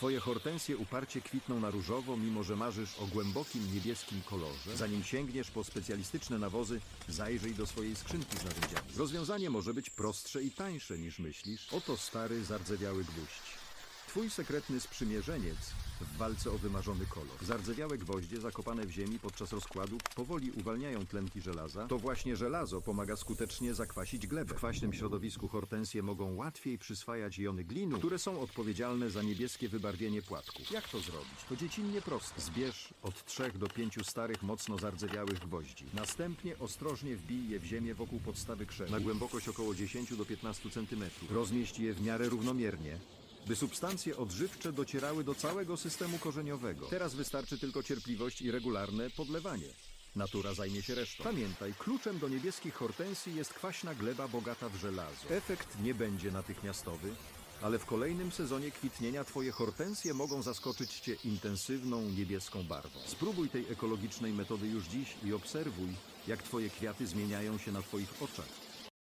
Twoje hortensje uparcie kwitną na różowo, mimo że marzysz o głębokim niebieskim kolorze. Zanim sięgniesz po specjalistyczne nawozy, zajrzyj do swojej skrzynki z narzędziami. Rozwiązanie może być prostsze i tańsze niż myślisz. Oto stary, zardzewiały gwóźdź. Twój sekretny sprzymierzeniec w walce o wymarzony kolor. Zardzewiałe gwoździe zakopane w ziemi podczas rozkładu powoli uwalniają tlenki żelaza. To właśnie żelazo pomaga skutecznie zakwasić glebę. W kwaśnym środowisku hortensje mogą łatwiej przyswajać jony glinu, które są odpowiedzialne za niebieskie wybarwienie płatków. Jak to zrobić? To dziecinnie proste. Zbierz od 3 do 5 starych, mocno zardzewiałych gwoździ. Następnie ostrożnie wbij je w ziemię wokół podstawy krzewu na głębokość około 10 do 15 cm. Rozmieść je w miarę równomiernie by substancje odżywcze docierały do całego systemu korzeniowego. Teraz wystarczy tylko cierpliwość i regularne podlewanie. Natura zajmie się resztą. Pamiętaj, kluczem do niebieskich hortensji jest kwaśna gleba bogata w żelazo. Efekt nie będzie natychmiastowy, ale w kolejnym sezonie kwitnienia Twoje hortensje mogą zaskoczyć Cię intensywną niebieską barwą. Spróbuj tej ekologicznej metody już dziś i obserwuj, jak Twoje kwiaty zmieniają się na Twoich oczach.